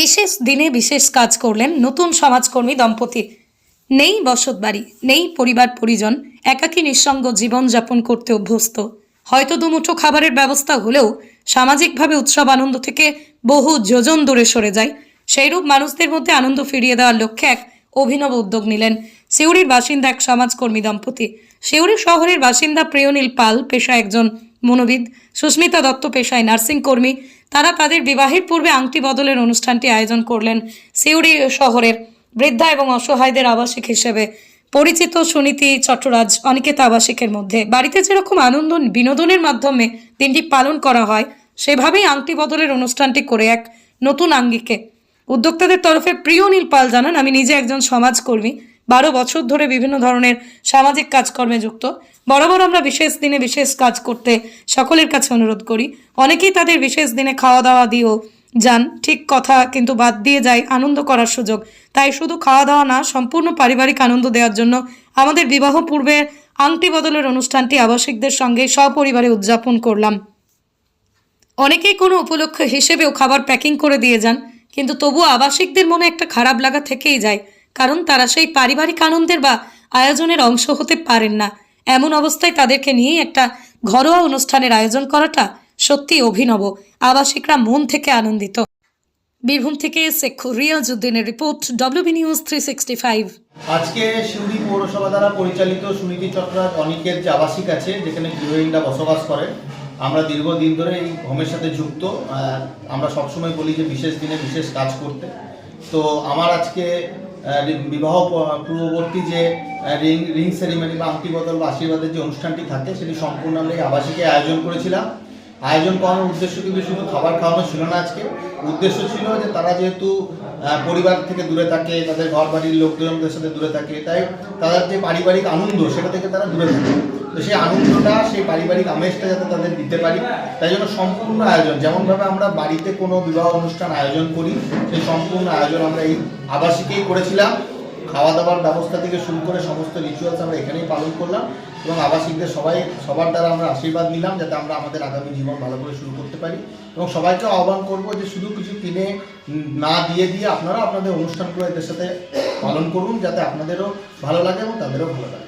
বিশেষ দিনে বিশেষ কাজ করলেন নতুন সমাজকর্মী দম্পতি। নেই বসত বাড়ি, নেই পরিবার পরিজন, একাকী নিঃসঙ্গ জীবনযাপন করতে অভ্যস্ত। হয়তো দুমুঠো খাবারের ব্যবস্থা হলেও সামাজিকভাবে উৎসব আনন্দ থেকে বহু যোজন দূরে সরে যায়। সেইরূপ মানুষদের মধ্যে আনন্দ ফিরিয়ে দেওয়ার লক্ষ্যে এক অভিনব উদ্যোগ নিলেন সিউড়ির বাসিন্দা এক সমাজকর্মী দম্পতি। সিউড়ি শহরের বাসিন্দা প্রিয়নীল পাল পেশা একজন মনোবিদ। সুস্মিতা দত্ত, পেশায় নার্সিং কর্মী। তারা তাদের বিবাহের পূর্বে আংটি বদলের অনুষ্ঠানটি আয়োজন করলেন সিউড়ি শহরের বৃদ্ধা এবং অসহায়দের আবাসিক হিসেবে। পরিচিত সুনীতি চট্টরাজ, অনিকেতা আবাসিকের মধ্যে। বাড়িতে যেরকম আনন্দ, বিনোদনের মাধ্যমে দিনটি পালন করা হয়, সেভাবেই আংটি বদলের অনুষ্ঠানটি করে এক নতুন আঙ্গিকে। উদ্যোক্তাদের তরফে প্রিয় নীল পাল জানান, আমি নিজে একজন সমাজকর্মী। বারো বছর ধরে বিভিন্ন ধরনের সামাজিক কাজকর্মে যুক্ত। বরাবর আমরা বিশেষ দিনে বিশেষ কাজ করতে সকলের কাছে অনুরোধ করি। অনেকেই তাদের বিশেষ দিনে খাওয়া দাওয়া দিয়েও যান। ঠিক কথা কিন্তু বাদ দিয়ে যায় আনন্দ করার সুযোগ। তাই শুধু খাওয়া দাওয়া না, সম্পূর্ণ পারিবারিক আনন্দ দেওয়ার জন্য আমাদের বিবাহ পূর্বে আংটি বদলের অনুষ্ঠানটি আবাসিকদের সঙ্গে সপরিবারে উদযাপন করলাম। অনেকেই কোনো উপলক্ষ হিসেবেও খাবার প্যাকিং করে দিয়ে যান, কিন্তু তবুও আবাসিকদের মনে একটা খারাপ লাগা থেকেই যায়। কারণ তারা সেই পারিবারিক আনন্দের বা আয়োজনের অংশ হতে পারেন না। এমন অবস্থায় তাদেরকে নিয়েই একটা ঘরোয়া অনুষ্ঠানের আয়োজন করাটা সত্যি অভিনব। আবাসিকরা মন থেকে আনন্দিত। বীরভূম থেকে Sheikh রিয়াজউদ্দিনের report WB news three sixty five আজকে সিউড়ি পৌরসভা দ্বারা পরিচালিত সুনীতি চট্টরাজ অনিকের যে আবাসিক আছে, যেখানে গৃহহীনরা বসবাস করে, আমরা দীর্ঘদিন ধরে এই হোমের সাথে যুক্ত আমরা সবসময় বলি যে বিশেষ দিনে বিশেষ কাজ করতে। তো আমার আজকে বিবাহ পূর্ববর্তী যে রিং রিং সেরিমনি বা আংটি বদল বা আশীর্বাদের যে অনুষ্ঠানটি থাকে, সেটি সম্পূর্ণ আমরা এই আবাসিকে আয়োজন করেছিলাম। আয়োজন করানোর উদ্দেশ্য কিন্তু শুধু খাবার খাওয়ানো ছিল না আজকে? উদ্দেশ্য ছিল যে তারা যেহেতু পরিবার থেকে দূরে থাকে, তাদের ঘর বাড়ির লোকজনদের সাথে দূরে থাকে, তাই তাদের যে পারিবারিক আনন্দ সেটা থেকে তারা দূরে থাকে। তো সেই আনন্দটা, সেই পারিবারিক আমেজটা যাতে তাদের দিতে পারি, তাই জন্য সম্পূর্ণ আয়োজন, যেমনভাবে আমরা বাড়িতে কোনো বিবাহ অনুষ্ঠান আয়োজন করি, সেই সম্পূর্ণ আয়োজন আমরা এই আবাসিকেই করেছিলাম। খাওয়া দাওয়ার ব্যবস্থা থেকে শুরু করে সমস্ত রিচুয়ালস আমরা এখানেই পালন করলাম এবং আবাসিকদের সবাই, সবার দ্বারা আমরা আশীর্বাদ নিলাম যাতে আমরা আমাদের আগামী জীবন ভালো করে শুরু করতে পারি। এবং সবাইকে আহ্বান করব যে শুধু কিছু কিনে না দিয়ে দিয়ে আপনারা আপনাদের অনুষ্ঠানগুলো এদের সাথে পালন করুন, যাতে আপনাদেরও ভালো লাগে এবং তাদেরও ভালো লাগে।